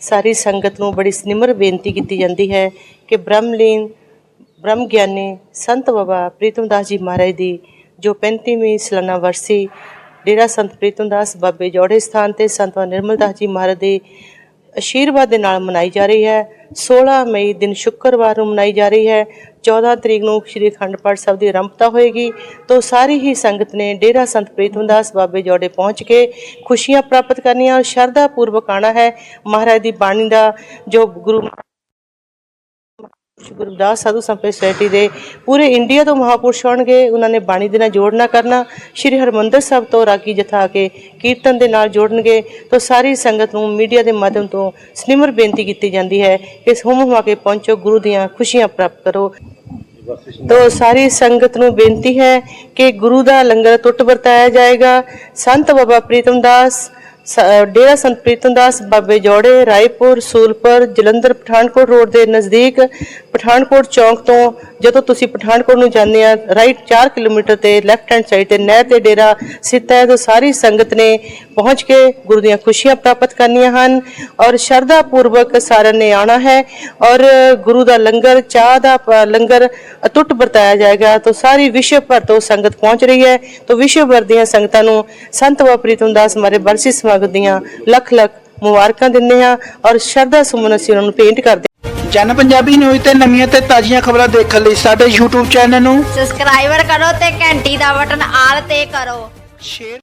ਸਾਰੀ ਸੰਗਤ ਨੂੰ ਬੜੀ ਸਨਿਮਰ ਬੇਨਤੀ ਕੀਤੀ ਜਾਂਦੀ ਹੈ ਕਿ ਬ੍ਰਹਮਲੀਨ ਬ੍ਰਹਮ ਗਿਆਨੀ ਸੰਤ ਬਾਬਾ ਪ੍ਰੀਤਮ ਦਾਸ ਜੀ ਮਹਾਰਾਜ ਦੀ ਜੋ 35ਵੀਂ ਸਾਲਾਨਾ ਵਰਸੀ ਡੇਰਾ ਸੰਤ ਪ੍ਰੀਤਮ ਦਾਸ ਬਾਬੇ ਜੋੜੇ ਸਥਾਨ ਤੇ ਸੰਤ ਬਾਬਾ ਨਿਰਮਲਦਾਸ ਜੀ ਮਹਾਰਾਜ ਦੇ ਅਸ਼ੀਰਵਾਦ ਦੇ ਨਾਲ ਮਨਾਈ ਜਾ ਰਹੀ ਹੈ। 16 ਮਈ ਦਿਨ ਸ਼ੁੱਕਰਵਾਰ ਨੂੰ ਮਨਾਈ ਜਾ ਰਹੀ ਹੈ। 14 ਤਰੀਕ ਨੂੰ ਸ਼੍ਰੀ ਅਖੰਡ ਪਾਠ ਸਾਹਿਬ ਦੀ ਆਰੰਭਤਾ ਹੋਏਗੀ। ਤੋਂ ਸਾਰੀ ਹੀ ਸੰਗਤ ਨੇ ਡੇਰਾ ਸੰਤ ਪ੍ਰੀਤਮਦਾਸ ਬਾਬੇ ਜੋੜੇ ਪਹੁੰਚ ਕੇ ਖੁਸ਼ੀਆਂ ਪ੍ਰਾਪਤ ਕਰਨੀਆਂ ਔਰ ਸ਼ਰਧਾ ਪੂਰਵਕ ਆਉਣਾ ਹੈ। ਮਹਾਰਾਜ ਦੀ ਬਾਣੀ ਦਾ ਜੋ ਗੁਰੂ ਸ਼੍ਰੀ ਗੁਰਦਾਸ ਸਾਧੂ ਸੰਪੇ ਸੋਸਾਇਟੀ ਦੇ ਪੂਰੇ ਇੰਡੀਆ ਤੋਂ ਮਹਾਪੁਰਸ਼ ਆਉਣਗੇ ਉਹਨਾਂ ਨੇ ਬਾਣੀ ਦੇ ਨਾਲ ਜੋੜਨਾ ਕਰਨਾ। ਸ਼੍ਰੀ ਹਰਮੰਦਰ ਸਾਹਿਬ ਤੋਂ ਰਾਗੀ ਜਥਾ ਕੇ ਕੀਰਤਨ ਦੇ ਨਾਲ ਜੋੜਨਗੇ, ਤਾਂ ਸਾਰੀ ਸੰਗਤ ਨੂੰ ਮੀਡੀਆ ਦੇ ਮਾਧਿਅਮ ਤੋਂ ਸਨਿਮਰ ਬੇਨਤੀ ਕੀਤੀ ਜਾਂਦੀ ਹੈ ਕਿ ਹੁਮ ਹੁਮਾ ਕੇ ਪਹੁੰਚੋ, ਗੁਰੂ ਦੀਆਂ ਖੁਸ਼ੀਆਂ ਪ੍ਰਾਪਤ ਕਰੋ। ਤੋ ਸਾਰੀ ਸੰਗਤ ਨੂੰ ਬੇਨਤੀ ਹੈ ਕਿ ਗੁਰੂ ਦਾ ਲੰਗਰ ਟੁੱਟ ਵਰਤਾਇਆ ਜਾਏਗਾ। ਸੰਤ ਬਾਬਾ ਪ੍ਰੀਤਮ ਦਾਸ ਡੇਰਾ ਸੰਤ ਪ੍ਰੀਤਮ ਦਾਸ, ਬਾਬੇ ਜੋੜੇ, ਰਾਏਪੁਰ, ਸੂਲਪੁਰ, ਜਲੰਧਰ, ਪਠਾਨਕੋਟ ਰੋਡ ਦੇ ਨਜ਼ਦੀਕ ਪਠਾਨਕੋਟ ਚੌਂਕ ਤੋਂ ਜਦੋਂ ਤੁਸੀਂ ਪਠਾਨਕੋਟ ਨੂੰ ਜਾਂਦੇ ਆ ਰਾਈਟ 4 ਕਿਲੋਮੀਟਰ ਤੇ ਲੈਫਟ ਹੈਂਡ ਸਾਈਡ ਤੇ ਨਹਿਰ ਤੇ ਡੇਰਾ ਸਥਿਤ ਹੈ, ਤਾਂ ਸਾਰੀ ਸੰਗਤ ਨੇ ਪਹੁੰਚ ਕੇ ਗੁਰੂ ਦੀਆਂ ਖੁਸ਼ੀਆਂ ਪ੍ਰਾਪਤ ਕਰਨੀਆਂ ਹਨ ਔਰ ਸ਼ਰਧਾ ਪੂਰਵਕ ਸਾਰਿਆਂ ਨੇ ਆਉਣਾ ਹੈ ਔਰ ਗੁਰੂ ਦਾ ਲੰਗਰ, ਚਾਹ ਦਾ ਲੰਗਰ ਅਟੁੱਟ ਵਰਤਾਇਆ ਜਾਏਗਾ, ਤਾਂ ਸਾਰੀ ਵਿਸ਼ਵ ਭਰ ਤੋਂ ਸੰਗਤ ਪਹੁੰਚ ਰਹੀ ਹੈ, ਤਾਂ ਵਿਸ਼ਵ ਭਰ ਦੀਆਂ ਸੰਗਤਾਂ ਨੂੰ ਸੰਤ ਬਾਬਾ ਪ੍ਰੀਤਮਦਾਸ ਮਾਰੇ ਬਰਸੀ ਸਮਾ ਸਮਾਗਮ ਦੀਆਂ ਲੱਖ ਲੱਖ ਮੁਬਾਰਕਾਂ ਦਿੰਦੇ ਹਾਂ ਔਰ ਸ਼ਰਧਾ ਸੁਮਨ ਅਸੀਂ ਉਹਨਾਂ ਨੂੰ ਪੇਂਟ ਕਰਦੇ ਜਨ ਪੰਜਾਬੀ ਨਿਊਜ਼ ਤੇ ਨਵੀਆਂ ਤੇ ਤਾਜ਼ੀਆਂ ਖਬਰਾਂ ਦੇਖਣ ਲਈ ਸਾਡੇ YouTube ਚੈਨਲ ਨੂੰ ਸਬਸਕ੍ਰਾਈਬਰ ਕਰੋ ਤੇ ਘੰਟੀ ਦਾ ਬਟਨ ਆਲ ਤੇ ਕਰੋ। ਸ਼ੇਅਰ